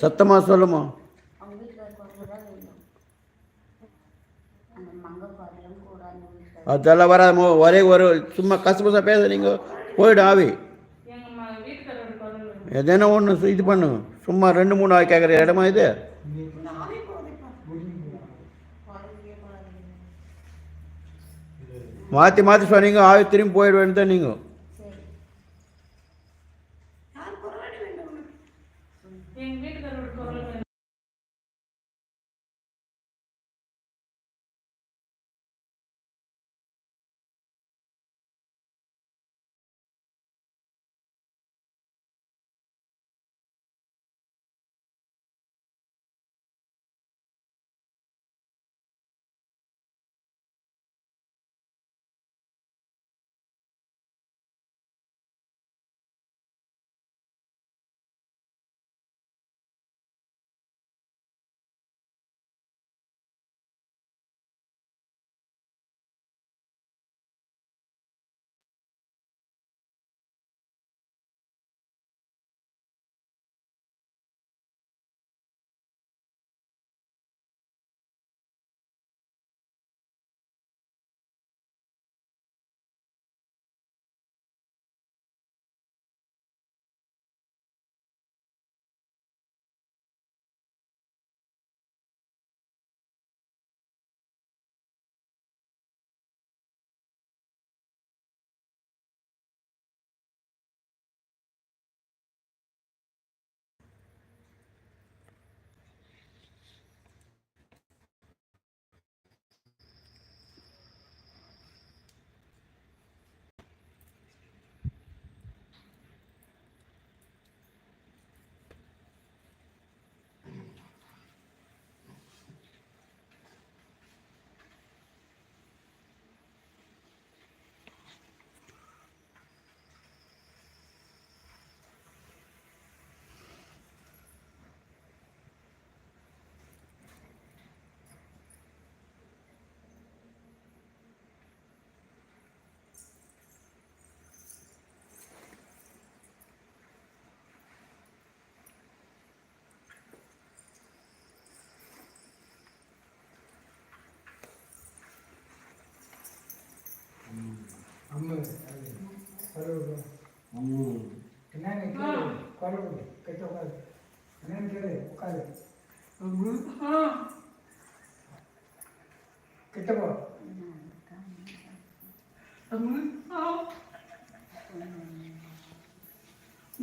சத்தமா சொல்லுமா? தான் அதெல்லாம் வராமோ ஒரே ஒரு சும்மா கசபசா பேசுறீங்க. போயிடும் ஆவி. எதனா ஒன்று இது பண்ணு. சும்மா ரெண்டு மூணு ஆவி கேட்குற இடமா இது? மாற்றி மாற்றி சொன்னீங்க. ஆவி திரும்பி போயிட வேண்டியதான் நீங்கள்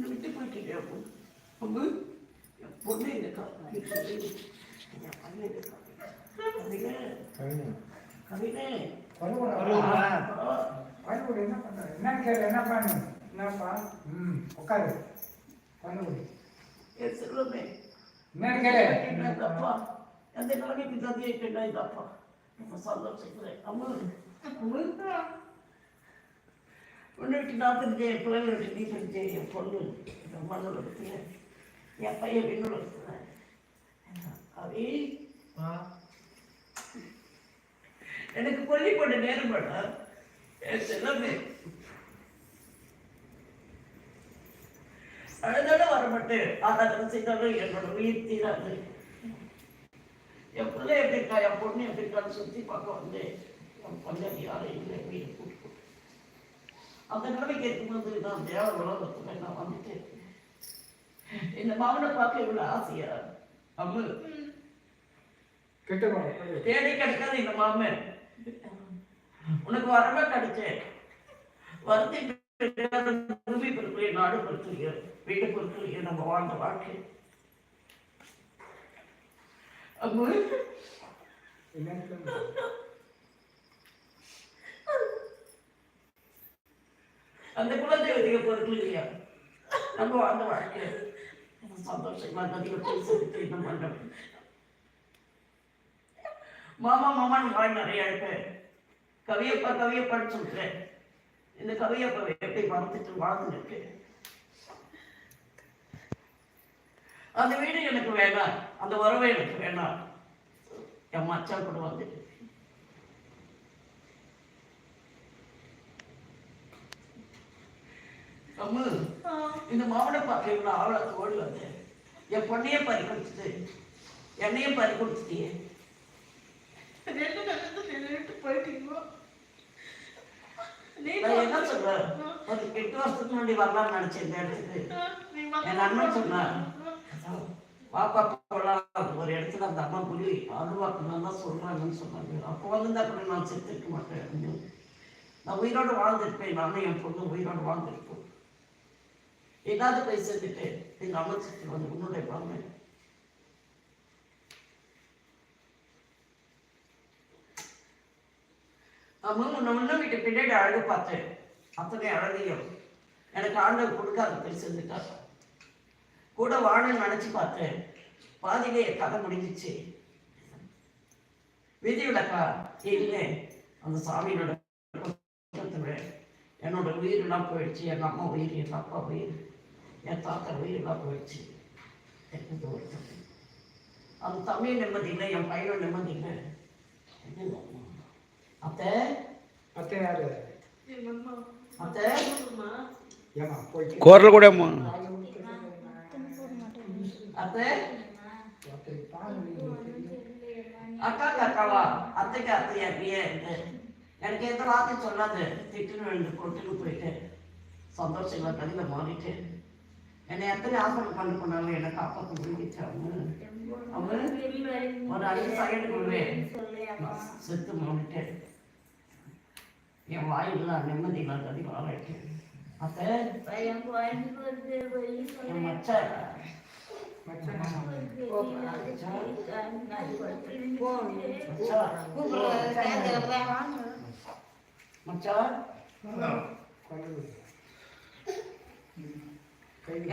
விட்டு போயிட்டு அம்மு என் பொண்ணு இருக்கா என் பையன் இருக்கா கவினே கவினே குரல் என்ன பண்ற என்னன்னு கேளு என்ன பண்ணு என்னப்பா ம் உட்காரு என் செல்வமே கேளு என்னப்பா நாளைக்கு தந்தையை நான் தெரிஞ்ச என் பிள்ளைகளுக்கு நீ தெரிஞ்ச என் பொண்ணு என் மகள் இருக்கிற என் பையன் விண்ணு இருக்கிற அவி எனக்கு கொல்லி போட்ட நேரம் படா என் செல்லமே? அழுதாட வர மாட்டேன் ஆராதனை செய்தாலும் என்னோட உயிர் தீராது. என் பிள்ளை எப்படி இருக்கா? என் பொண்ணு எப்படி இருக்கான்னு சுற்றி பார்க்க வந்து என் பஞ்சாதி யாரும் இல்லை வீடு. அந்த நிலைமைக்கு இருக்கும்போது நான் தேவ உலகத்துல நான் வந்துட்டேன் இந்த மாமனை பார்க்க இவ்வளவு ஆசையா? அம்மு. தேடி கிடைக்காது இந்த மாமன் உனக்கு வரவே கிடைச்சேன் வருத்தி பூமி பொருட்களை நாடு பொருட்களையோ வீட்டு பொருட்களையோ நம்ம வாழ்ந்த வாழ்க்கை. அம்மு. என்னன்னு அந்த குலதெய்வதிக பொருட்கள் இல்லையா? நம்ம வாழ்ந்த வாழ்க்கை. சந்தோஷமா நதியை போய் மண்டபம் மாமா மாமான்னு வாய் நிறைய இருப்பேன் கவியப்பா கவியப்பான்னு சொல்றேன். இந்த கவியப்பாவை எப்படி மறந்துட்டு வாழ்ந்துருக்கு? அந்த வீடு எனக்கு வேணாம் அந்த உறவு எனக்கு வேணாம் என் மச்சான் கூட வந்துட்டு அம்மு இந்த மாவட்ட பார்க்கல அவளை ஓடி வந்து. என் பொண்ணையே பறி கொடுத்துட்டு என்னையும் பறி கொடுத்துட்டியே. ரெண்டு கலந்து நின்றுட்டு போயிட்டீங்க. நீ நான் என்ன சொல்றேன்? ஒரு எட்டு வருஷத்துக்கு முன்னாடி வரலாம்னு நினைச்சேன் இந்த இடத்துக்கு. என் அண்ணன் சொன்னான் வாப்பா போலாம். ஒரு இடத்துல அந்த அம்மா புலி பாதுகாக்கணும் தான் சொல்றாங்கன்னு சொன்னாங்க. அப்போ வந்து கூட நான் செத்துருக்க மாட்டேன். நான் உயிரோடு வாழ்ந்திருப்பேன். நானும் என் பொண்ணு உயிரோடு வாழ்ந்திருப்போம். ஏதாவது போய் செஞ்சுட்டு எங்க அம்மா வந்து உன்னுடைய பாமை அம்மா உன்னை முன்ன வீட்டு பின்னாடி அழகு பார்த்தேன். அத்தனை அழகையும் எனக்கு ஆண்டவர் கொடுக்காத போய் செஞ்சுட்டா கூட வாழன்னு நினைச்சு பார்த்தேன். பாதியிலே என் கதை முடிஞ்சிச்சு. விதி விளக்கா? இல்லை. அந்த சாமியோட என்னோட என்னோட உயிரெல்லாம் போயிடுச்சு. எங்க அம்மா உயிர் எங்க அப்பா உயிர். என் தாத்தா உயிரிழமாக போயிடுச்சு தெரிஞ்ச ஒரு தமிழ் அது தமிழ் நிம்மதி இல்லை என் பையனும் நிம்மதி இல்லை அத்தை அத்தை யாரு அத்தை குரல் கூட அத்தை அக்காக்கு அக்காவா அத்தைக்கு அத்தையா அப்படியே எனக்கு எத்தனை ஆத்தி சொல்லாது திட்டுன்னு போட்டுன்னு போயிட்டு சந்தோஷம் இல்லை கதையில் மாறிட்டு என்னை எத்தனை ஆசனம் பண்ணி பண்ணாலும் என்னை காப்பாற்ற முடிஞ்சிச்சு அவங்க ஒரு அஞ்சு செகண்டுக்குள்ளே நான் செத்து மாறிட்டேன் என் வாயிலாம் நிம்மதி இல்லாத கதை வாழட்டேன் அத்தை என் கை என்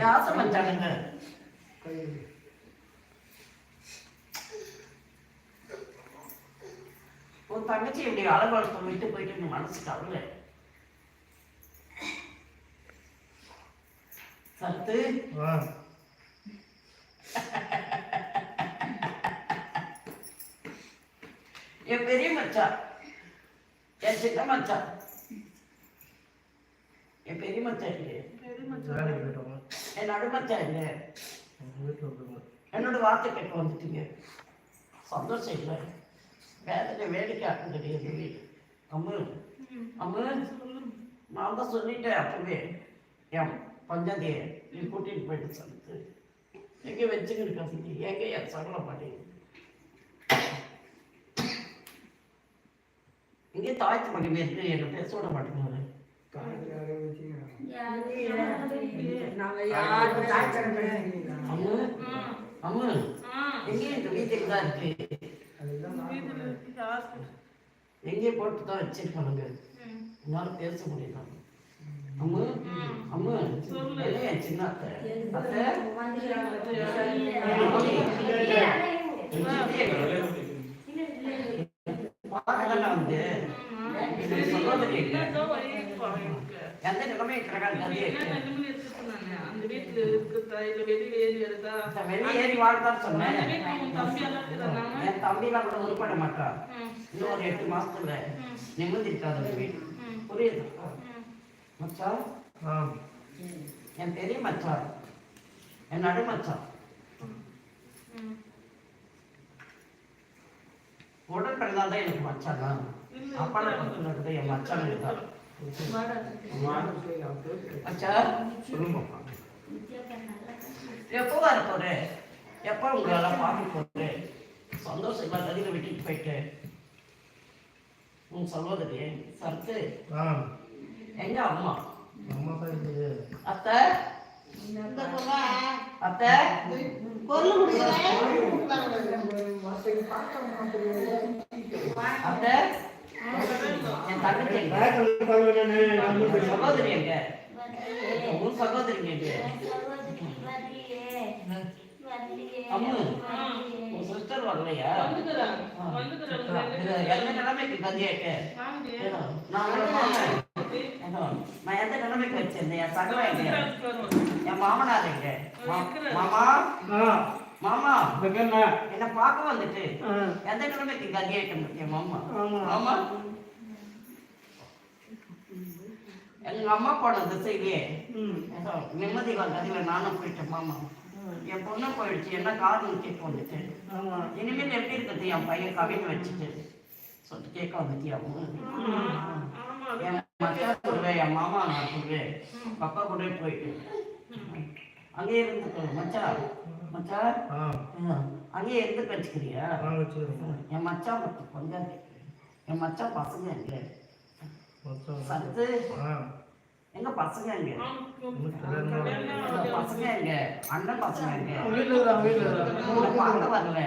ஆசை உன் தங்கச்சி இப்படி அலங்கோலத்தை விட்டு போயிட்டு நீ மனசு கவலை. சத்து. என் பெரிய மச்சான் என் சின்ன மச்சான் என் பெரிய மச்சான் இல்லையே. என் நடுமச்சான் என்னோட வார்த்தை கேட்க வந்துட்டீங்க. சந்தோஷம் இல்லை. வேதனை வேடிக்கை ஆக்க கிடையாது. அம்மு. அம்மு நான் தான் சொல்லிட்டேன் அப்பவே. என் பஞ்சாதியை நீ கூட்டிட்டு போயிட்டு சொல்லிட்டு. எங்கே வச்சுக்கிட்டு எங்க என் சகல மாட்டேங்குது இங்கே தாய்த்து மகிமே இருக்கு. என்னை பேச விட மாட்டேங்கிறாரு. காலத்துல யாரை வச்சீங்க அம்மு அம்மு எங்கே இந்த வீட்டுக்கு தான் இருக்கு எங்கே போட்டு தான் வச்சிருக்கானுங்க என்னால பேச முடியல அம்மு அம்மு என் சின்ன அத்தை அத்தை பார்க்கல வந்து எந்த நிலைமை? அந்த வீட்டுல இருக்குதா, இல்ல வெளியில ஏறி வருதா? வெளியே ஏறி வாழ்தான் சொன்னேன். தம்பி எல்லாம்? என் தம்பிலாம் கூட உருப்பட மாட்டான். இன்னும் ஒரு எட்டு மாசத்துல நிம்மதி இருக்காது அந்த வீடு. ம், புரியுது? ம். மச்சான்? என் பெரிய மச்சான். என் நடு மச்சான். ம். உடன் பிறந்தால் தான் எனக்கு மச்சான் தான். இருக்கிறது என் மச்சான் இருக்காரு மச்சான் எப்போ வர போறேன் எப்போ உங்களெல்லாம் பார்க்க போறேன் சந்தோஷமா நதியில் விட்டுட்டு போயிட்டு. உன் சகோதரி சரத்து. எங்க அம்மா? அத்தை? அத்தை? அத்தை? என் தங்கச்சி? சகோதரி எங்க உன் சகோதரி எங்க அம்மு உன் சிஸ்டர் வரலையா. எந்த நிலைமைக்கு. நான் எந்த நிலைமைக்கு வச்சிருந்தேன் என் எங்க என் மாமனார் எங்க மாமா மாமா என்ன? பார்க்க வந்துட்டு. எந்த நிலைமைக்கு கதியாக்க என் மாமா? மாமா? எங்க அம்மா போன ஏதோ நிம்மதி கதியில் நானும் போயிட்டேன் மாமா. என் பொண்ணு போயிடுச்சு என்ன காரணம் கேட்க வந்துட்டு. ஆமா. இனிமேல் எப்படி இருக்குது என் பையன் கவிதை வச்சுட்டு? சொல்லிட்டு கேட்க வந்துட்டியா ஆமா. என் மச்சான் கூட என் மாமா நான் கூட அப்பா கூட போயிட்டு. அங்கேயே இருந்துக்கோ மச்சான். மச்சான். அங்கேயே இருந்து வச்சுக்கிறியா? என் மச்சான் பத்து பொங்கல் என் மச்சான் பசங்க எங்க சத்து ஆ. எங்க பசங்க எங்க பசங்க எங்க அண்ணன் பசங்க எங்க பார்க்க வரல.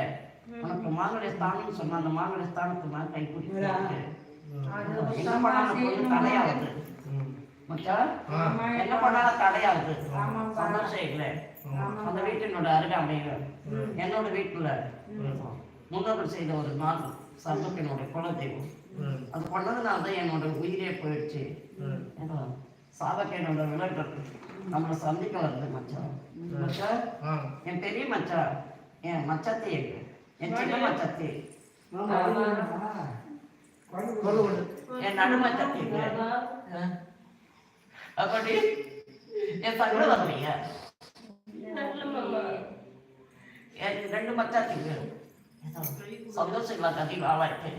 உனக்கு மாங்கலை ஸ்தானம் சொன்ன அந்த மாங்கலை ஸ்தானத்துக்கு நான் கை பிடிச்சிருக்கேன் என்ன பண்ணாலும் பொண்ணு தடையாகுது ம். மச்சான் ஆ. என்ன பண்ணாலும் தடையாகுது சந்தோஷம் இல்லை. அந்த வீட்டினோட அருகாமையில் என்னோட வீட்டுல முன்னோர்கள் செய்த ஒரு நாள் சர்வத்தினுடைய குலதெய்வம். அது பண்ணதுனால தான் என்னோட உயிரே போயிடுச்சு. என்னோட விளையாட்டு நம்மளை சந்திக்க வருது மச்சான். மச்சான் ஆ. என் பெரிய மச்சான் என் மச்சத்தி என் சின்ன மச்சத்தி. என் நடு மச்சத்தி எங்க? அப்படி என் தங்கட வரலையா என் ரெண்டு மச்சாத்திங்க சந்தோஷங்களா கதை வாழாயிட்டு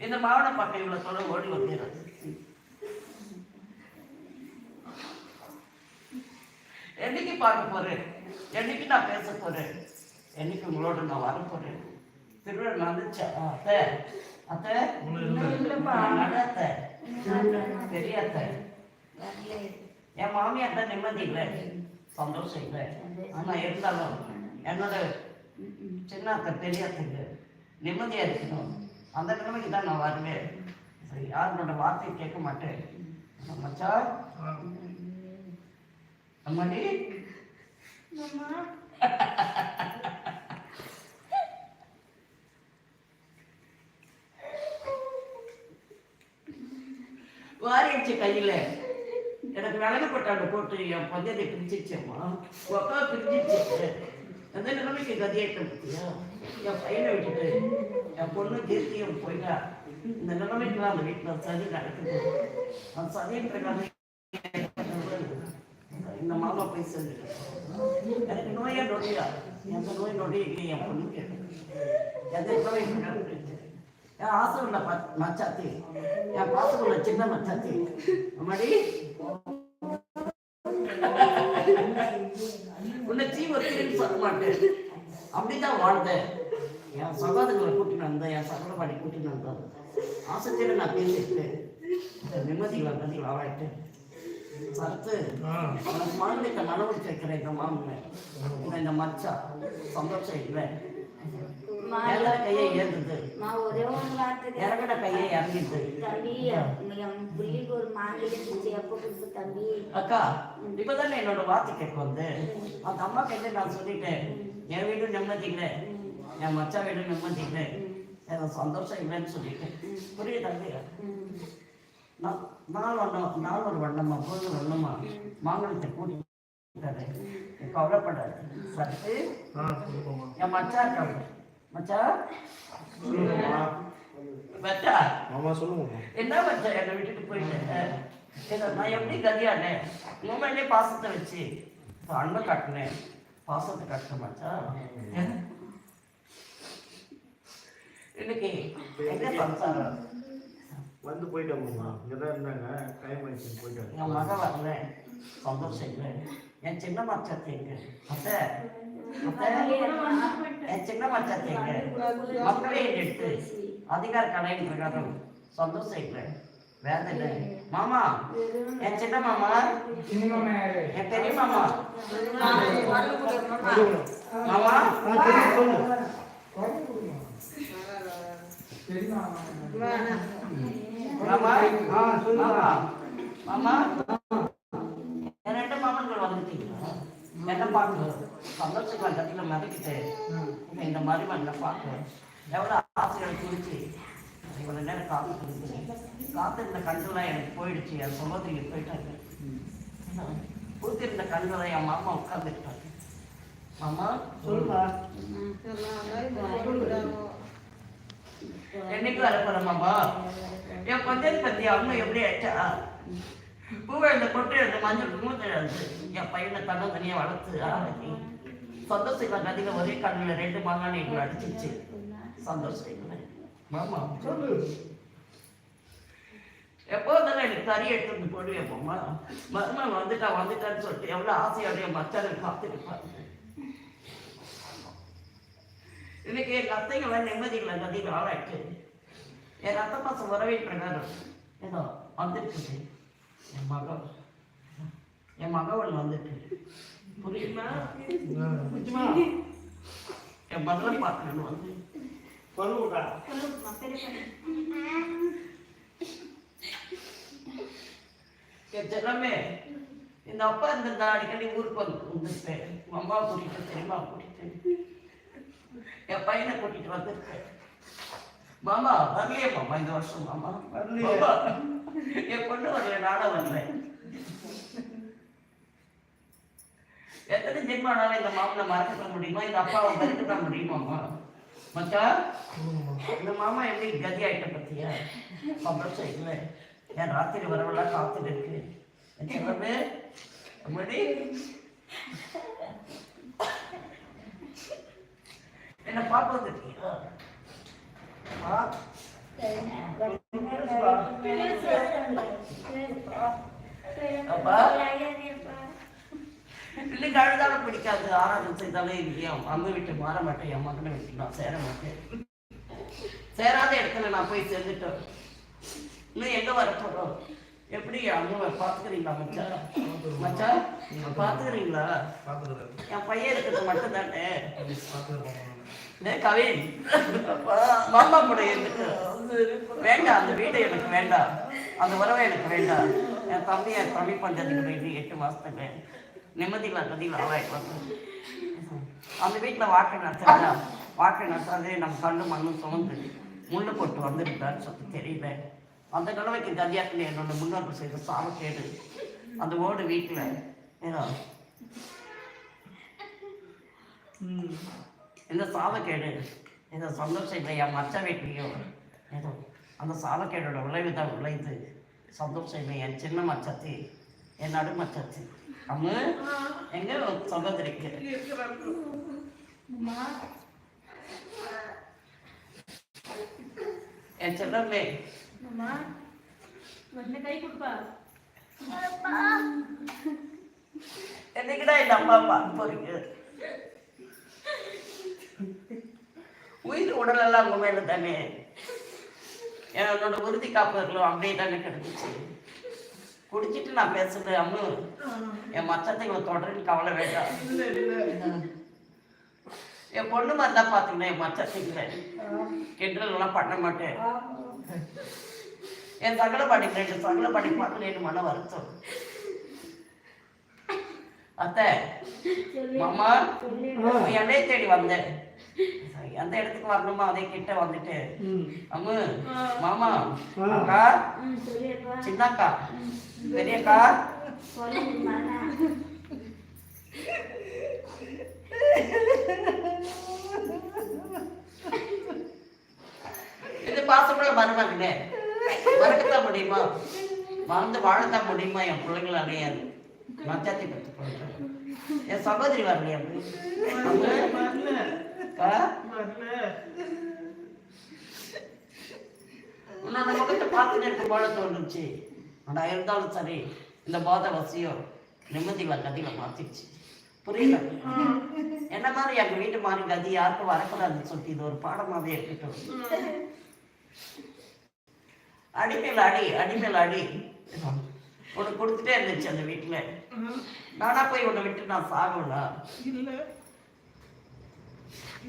இந்த மாவட்ட பக்கம் இவ்வளோ சொல்ல ஓடி வந்துடுறது என்னைக்கு பார்க்க போறேன் என்னைக்கு நான் பேச போறேன் என்னைக்கு உங்களோட நான் வர போறேன் திருவிழா நடந்துச்சா அத்தை அத்தை நான் அத்தை பெரிய அத்தை என் மாமியார் தான் நிம்மதி இல்லை சந்தோஷம் இல்லை ஆனால் இருந்தாலும் என்னோட சின்ன அத்தை பெரிய அத்தைக்கு இருக்கணும். அந்த நிலைமைக்கு தான் நான் வருவேன். சரி என்னோட வார்த்தையை கேட்க மாட்டேன். மச்சா. அம்மாடி. வாரிடுச்சு கையில் எனக்கு விலகு பட்டாண்டு போட்டு என் பந்தயத்தை பிரிச்சிருச்சேம்மா ஒக்கா பிரிச்சிருச்சு எந்த நிலைமைக்கு கதியாயிட்ட பத்தியா என் பையனை விட்டுட்டு என் பொண்ணு கீர்த்தியும் போயிட்டா. இந்த நிலைமைக்கு அந்த வீட்டில் சதி நடக்குது. அந்த சதின்ற கதை இந்த மாமா போய் சேர்ந்துட்டு எனக்கு நோயா நொடியா? எந்த நோய் நொடி இல்லை என் கேட்டு எந்த நோய் நொடி என் ஆசை உள்ள மச்சாத்தி. என் பாசம் உள்ள சின்ன மச்சாத்தி. அம்மாடி? உன்னை ஒத்திரின்னு சொல்ல மாட்டேன். அப்படிதான் வாழ்ந்தேன். என் சகோதரங்களை கூட்டின்னு வந்தேன். என் சகோதரபாடி கூட்டின்னு வந்தேன். ஆசைத்தில நான் பேசிட்டு நிம்மதிகளை கதி ஆவாயிட்டு சரத்து உனக்கு மாநிலத்தை மனவு சேர்க்கிறேன் இந்த மாமன். இந்த மச்சா சந்தோஷம் இல்லை. எல்லா கையை வார்த்தை இறங்கின கையை தம்பி அக்கா இப்பதானே என்னோட வார்த்தை கேட்க வந்து. அந்த அம்மா கிட்ட நான் சொல்லிட்டேன். என் வீடும் நிம்மதி இல்லை என் மச்சா வீடும் நிம்மதி இல்லை எனக்கு சந்தோஷம் இல்லைன்னு சொல்லிட்டேன். புரியுது தம்பி நான் நாள் வண்ணம் நாள் ஒரு வண்ணமா பொழுது வண்ணமா மாங்கலத்தை கூட்டிட்டு கவலைப்படாது. சத்து என் மச்சா இருக்காங்க மச்சா? சொல்லுங்கம்மா. மச்சா? மாமா என்ன மச்சா என்னை விட்டுட்டு போயிட்டேன் நான் எப்படி கதியானேன் உண்மையிலே பாசத்தை வச்சு. இப்போ அன்பை காட்டினேன் பாசத்தை காட்டின மச்சா. இன்னைக்கு எங்க சம்சாரம் வந்து போயிட்டோம்மா இங்கே தான் இருந்தாங்க. டைம் ஆயிடுச்சு போயிட்டாங்க என் மகன் வரல. சந்தோஷம் இல்லை. என் சின்ன மச்சத்தை எங்க அத்தை அத்தை என் சின்ன அதிகார கலையின் பிரகாரம் சந்தோஷம் மாமா என் சின்ன மாமா. என் பெரிய மாமா மாமா. மாமா மாமா என் ரெண்டு மாமன்கள் வந்துட்டீங்களா என்ன பாக்குறது சந்தோஷமா கட்டில மதிக்கிட்டு இப்ப இந்த மாதிரி மண்ணை பார்க்க எவ்வளோ ஆசைகளை குறித்து இவ்வளோ நேரம் காத்து காத்திருந்த கண்களாக எனக்கு போயிடுச்சு. என் சகோதரி போயிட்டாங்க. கொடுத்திருந்த கண்களை என் மாமா உட்காந்துட்டாங்க மாமா சொல்லுப்பா. என்னைக்கு வரப்போற மாமா? என் பஞ்சத்தை பத்தி அம்மா எப்படி ஆயிட்டா பூவை இந்த பொட்டு ரெண்டு மஞ்சள் மூஞ்சி ரெண்டு என் பையனை தன்னை தனியாக வளர்த்து ஆரம்பி சந்தோஷம் நதியில் ஒரே கண்ணில் ரெண்டு மாங்காய் எங்களை அடிச்சிச்சு சந்தோஷம் இல்லை மாமா சொல்லு எப்போதும் எனக்கு கறி எடுத்து வந்து போடு வைப்போம்மா மருமகன் வந்துட்டா வந்துட்டான்னு சொல்லிட்டு எவ்வளோ ஆசையோடைய மச்சான் காத்துருப்பாங்க இன்னைக்கு எங்கள் அத்தைங்களாம் நிம்மதிகளை நதியில் ஆளாயிட்டு என் அத்தை மாதம் வரவே பிரகாரம் ஏதோ வந்துருக்குது என் மகன் என் மகவன் வந்துட்டு புரியுமா என் மகளை பார்க்கணும் வந்து பருவக்கா சொல்லுங்கம்மா, பெரிய பொண்ணு. என் செல்லமே இந்த அப்பா இருந்திருந்தா அடிக்கடி ஊருக்கு வந்து வந்திருப்பேன் அம்மா கூட்டிட்டு தெரியுமா கூட்டிட்டு என் பையனை கூட்டிட்டு வந்திருப்பேன் மாமா வரலையே மாமா இந்த வருஷம் மாமா வரலையே. என் பொண்ணு வரல நானும் வரல எத்தனை ஜென்மானாலும் இந்த மாமனை மறக்க முடியுமா இந்த அப்பாவை மறக்க முடியுமாம்மா மச்சான் இந்த மாமா எப்படி கதி ஆயிட்ட பத்தியா? சந்தோஷம் இல்லை. என் ராத்திரி வரவெல்லாம் காத்துட்டு இருக்கு? அம்மாடி? என்ன பார்க்க வந்துருக்கீங்களா அப்பா? இல்லைங்க அழுதாலும் பிடிக்காது ஆராதனை செய்தாலே என் அம்மா வீட்டு மாற மாட்டேன் என் மகனை வீட்டு நான் சேர மாட்டேன் சேராத இடத்துல நான் போய் சேர்ந்துட்டேன் இன்னும் எங்க வர போறோம் எப்படி அம்மாவை பாத்துக்கிறீங்களா மச்சான் மச்சான் பாத்துக்கிறீங்களா என் பையன் இருக்கிறது மட்டும் தானே கவின் மாமா கூட இருந்துட்டு வேண்டாம் அந்த வீடு எனக்கு வேண்டாம் அந்த உறவை எனக்கு வேண்டாம் என் தம்பி என் தம்பி பண்றதுக்கு எட்டு மாசத்துக்கு நிம்மதியில் கதியில் ஆளாயிட்டு அந்த வீட்டில் வாழ்க்கை நடத்துறா வாழ்க்கை நடத்தாதே நம்ம கண்ணு மண்ணும் சுமந்து முள்ளு போட்டு வந்திருக்கான்னு சொல்லி தெரியல. அந்த நிலைமைக்கு கதியாக்கில் என்னோட முன்னோர்கள் செய்த சாபக்கேடு அந்த ஓடு வீட்டில் ஏதோ. இந்த சாபக்கேடு இந்த சந்தோஷம் இல்லை என் மச்ச வீட்லேயோ ஏதோ. அந்த சாபக்கேடோட விளைவு தான் விளையுது சந்தோஷம் இல்லை என் சின்ன மச்சத்தி என் நடு மச்சத்தி. அம்மு எங்க இருக்கிறாங்க என் செல்லமே என்னைக்குடா இந்த அம்மா பார்க்க போறீங்க? உயிர் உடலெல்லாம் உங்க மேல தானே. என்னோட உறுதி காப்பர்களும் அப்படியே தானே கிடந்துச்சு. குடிச்சிட்டு நான் பேசுறது அம்மு. என் மச்சத்தை தொடர்ந்து கவலை வேண்டாம் என் பொண்ணு மாதிரி தான் பார்த்தீங்கன்னா என் மச்சத்துக்கு கிண்டல் எல்லாம் பண்ண மாட்டேன். என் சகல படிப்பு ரெண்டு சகல படிப்பு பார்க்கலன்னு மன வருத்தம். அத்தை மாமா என்னைய தேடி வந்தேன். அந்த இடத்துக்கு வரணுமா? அதே கிட்ட வந்துட்டு. அம்மு மாமா அக்கா. சின்னக்கா. பெரியக்கா. இது பாசப்பட மருமகனே. மறக்கத்தான் முடியுமா? வாழ்ந்து வாழத்தான் முடியுமா? என் பிள்ளைங்களாலே மச்சாத்தி பத்து போயிட்டு என் சகோதரி வரலையா? அந்த முகத்தை பார்த்து இருக்க போல தோணுச்சு. ஆனால் இருந்தாலும் சரி இந்த போதை வசியம் வர கதியில மாத்திடுச்சு புரியல என்ன மாதிரி எங்க வீட்டு மாதிரி கதி யாருக்கும் வரக்கூடாதுன்னு சொல்லி இது ஒரு பாடமாவே இருக்கட்டும். அடிமேல் அடி அடிமேல் அடி. உனக்கு கொடுத்துட்டே இருந்துச்சு அந்த வீட்டுல. நானா போய் உன்னை விட்டு நான் சாகல. இல்ல.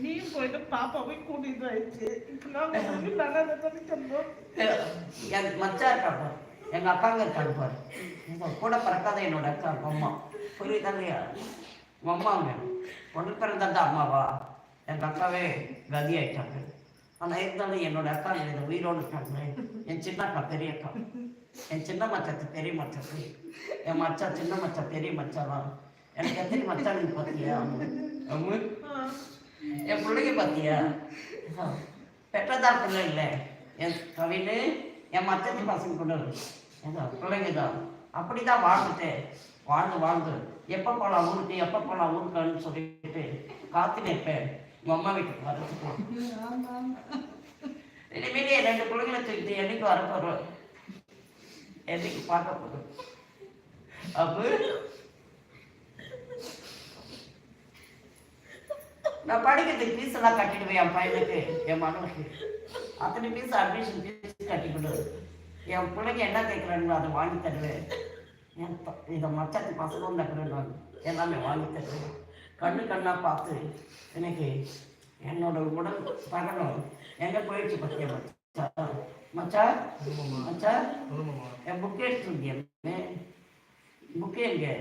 நீயும் போயிட்டு பாப்பாவை கூட்டிட்டு ஆயிடுச்சு இப்ப நாங்க வந்து நல்லா தந்தோம். என் மச்சா இருக்கா பாரு. எங்க அக்காங்க இருக்காங்க பாரு. எங்க கூட பிறக்காத என்னோட அக்கா அம்மா. புரியுதா இல்லையா? உங்க அம்மாங்க. ஒன்று பிறந்தா அம்மாவா? எங்க அக்காவே கதி ஆயிட்டாங்க. ஆனா இருந்தாலும் என்னோட அக்கா இந்த உயிரோடு இருக்காங்க என் சின்ன அக்கா பெரிய அக்கா. என் சின்ன மச்சத்து பெரிய மச்சத்து. என் மச்சா சின்ன மச்சா பெரிய மச்சாவா எனக்கு எத்தனை மச்சானுங்க பார்த்தியா? அம்மு என் பிள்ளைங்க பார்த்தியா பெற்றதார் பிள்ளை இல்லை. என் கவினு என் மச்சத்து பசங்க கூட ஏதோ பிள்ளைங்க தான். அப்படிதான் வாழ்ந்துட்டேன். வாழ்ந்து வாழ்ந்து. எப்போ போகலாம் ஊருக்கு எப்போ போகலாம் ஊருக்குன்னு சொல்லிட்டு காத்து நிற்பேன் உங்கள் அம்மா வீட்டுக்கு வரத்துக்கு இனிமேல் என் ரெண்டு பிள்ளைங்களை தூக்கிட்டு என்னைக்கு வர போகிறோம் என்னைக்கு பார்க்க போகிறோம் அப்போ நான் படிக்கிறதுக்கு ஃபீஸ் எல்லாம் கட்டிடுவேன் என் பையனுக்கு என் மகனுக்கு. அத்தனை ஃபீஸ் அட்மிஷன் ஃபீஸ் கட்டி கொடு என் பிள்ளைங்க என்ன கேட்குறாங்களோ அதை வாங்கி தருவேன். என் இந்த மச்சாத்து பசங்களும் நான் எல்லாமே வாங்கி தருவேன். கண்ணு கண்ணா பார்த்து எனக்கு என்னோட உடல் பகலும் எங்கே போயிடுச்சு பத்தியா மச்சா? மச்சா? மச்சா? என் புக்கு எடுத்துருக்கேன் புக்கு எங்கே?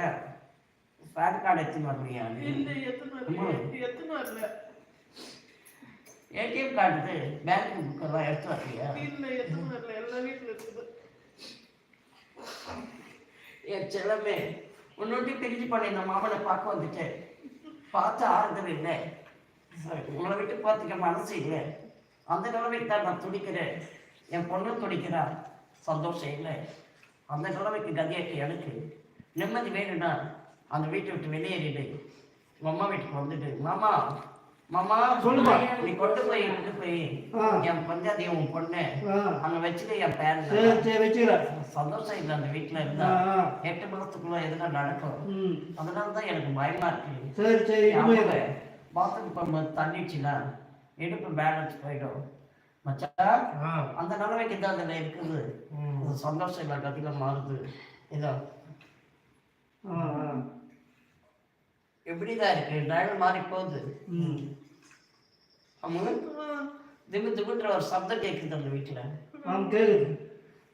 ஏன்? பேன் கார்டு எடுத்துன்னு வரலையா ஏடிஎம் கார்டு பேங்க் புக்கெல்லாம் எடுத்து வரலையா? என் செல்லமே உன்னோட்டி பிரிஞ்சு பண்ண இந்த மாமனை பார்க்க வந்துட்டேன் பார்த்து ஆறுதல் இல்லை. உங்களை விட்டு பார்த்துக்க மனசு இல்லை. அந்த நிலைமைக்கு தான் நான் துடிக்கிறேன். என் பொண்ணு துடிக்கிறா. சந்தோஷம் இல்லை. அந்த நிலைமைக்கு கதியாக்கு எனக்கு நிம்மதி வேணும்னா அந்த வீட்டை விட்டு வெளியேறிடு உங்க அம்மா வீட்டுக்கு வந்துட்டு மாமா மாமா சொல்லுமா. நீ கொண்டு போய் கொண்டு போய். என் பஞ்சாதி உன் பொண்ணு. அங்க வச்சுட்டு என் பேரன் சந்தோஷம் இல்லை அந்த வீட்டுல இருந்தா எட்டு மாசத்துக்குள்ள எதுனா நடக்கும். ம். அதனால தான் எனக்கு பயமா இருக்கு. சரி சரி பாத்ரூம் போகும்போது தண்ணிச்சுன்னா இடுப்பு பேலன்ஸ் போயிடும். மச்சான் ஆ. அந்த நிலைமைக்கு தான் அதில் இருக்குது. சந்தோஷம் இல்லை கதில மாறுது. இதோ. ஆ ஆ. எப்படிதான் இருக்கு? டிரைவர் மாறி போகுது. ம். அவங்க திம்மு திமுன்ற ஒரு சப்தம் கேட்குது அந்த வீட்டுல. கேக்குது.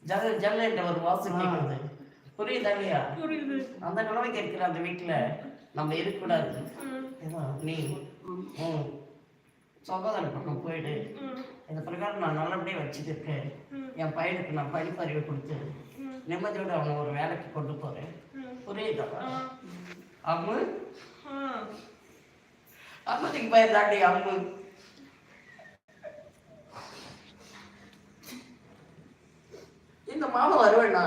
ஜல ஜல்ல என்ற ஒரு வாசம். கேட்குது புரியுதா இல்லையா? புரியுது. அந்த நிலைமைக்கு இருக்கிற அந்த வீட்டுல நம்ம இருக்கக்கூடாது. நீ ம் சகோதர பக்கம் போயிடு. இந்த பிரகாரம் நான் நல்லபடியாக வச்சுட்டு இருக்கேன் என் பையனுக்கு நான் படிப்பறிவு கொடுத்து நிம்மதியோட அவனை ஒரு வேலைக்கு கொண்டு போறேன். புரியுதா? அம்மு அம்மதிக்கு பயந்தாண்டி அம்மு இந்த மாமா வருவேண்ணா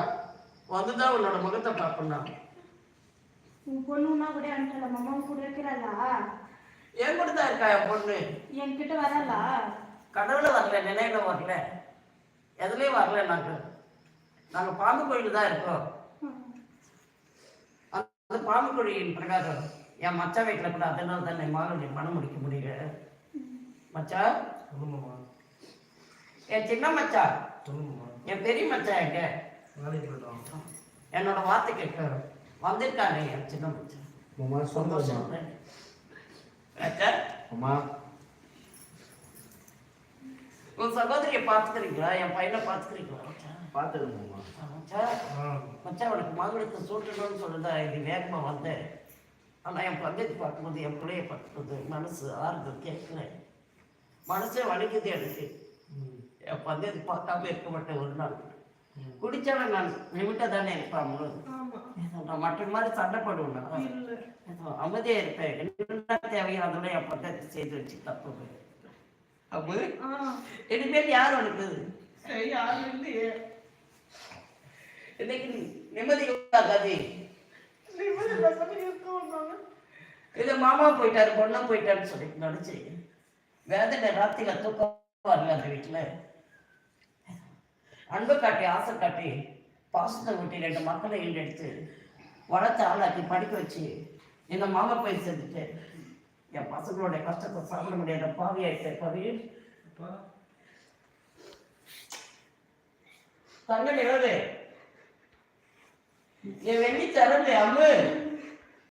வந்துதான் உன்னோட முகத்தை பார்ப்பேண்ணா உன் பொண்ணுன்னா கூட அனுப்பல மாமா கூட இருக்கிறாளா என் கூட தான் இருக்கா என் பொண்ணு என்கிட்ட வரலா கடவுள வரல நினைவுல வரல எதுலயும் வரல நாங்க நாங்க பாம்பு கோயில் தான் இருக்கோம் அந்த பாம்பு கோழியின் பிரகாரம் என் மச்சா வீட்டுல கூட அதனால தான் என் மகளுடைய மனம் முடிக்க முடியல. மச்சா சொல்லுமாம்மா என் சின்ன மச்சா. சொல்லுமாம்மா என் பெரிய மச்சா எங்க? என்னோட வார்த்தை கேட்க வந்திருக்காங்க என் சின்ன மச்சா. சந்தோஷம். மச்சா. அம்மா உன் சகோதரியை பார்த்துக்கிறீங்களா? என் பையனை பார்த்துக்கிறீங்களா மச்சா? பார்த்துக்கணுமாம்மா மச்சா. ஆ. மச்சான் அவனுக்கு மகளுக்கு சூட்டணும்னு சொல்லிதான் இது வேகமாக வந்தேன் ஆனால் என் பங்கத்து பார்க்கும்போது என் பிள்ளைய பார்க்கும்போது மனசு ஆறுதல் கேட்கல. மனசே வலிக்குது எனக்கு. என் பந்தயத்து பார்க்காம இருக்க மாட்டேன் ஒரு நாள். குடிச்சாலும் நான் லிமிட்டாக தானே இருப்பேன் முழு. ஆமா. நான் மற்ற மாதிரி சண்டை போடுவேன் அமைதியாக இருப்பேன். என்ன தேவையோ அதெல்லாம் என் பக்கத்து செய்து வச்சு தப்பு அப்போ. இனிமேல் யார் உனக்கு? சரி யாரும் இல்லையே இன்னைக்கு நிம்மதி ஆகாது நிம்மதி இல்லாம இருக்கோம் நானு இது மாமா போயிட்டாரு பொண்ணா போயிட்டாருன்னு சொல்லி நினைச்சு வேதனை ராத்திரில தூக்கம் வரல அந்த வீட்டுல. அன்பு காட்டி ஆசை காட்டி பாசத்தை ஊட்டி ரெண்டு மக்களை ஈண்டெடுத்து வளர்த்து ஆளாக்கி படிக்க வச்சு இந்த மாமா போய் சேர்த்துட்டு என் பசங்களோட கஷ்டத்தை சாப்பிட முடியாத பாவி. ஆயிட்டேன் கவி 因为你长 này.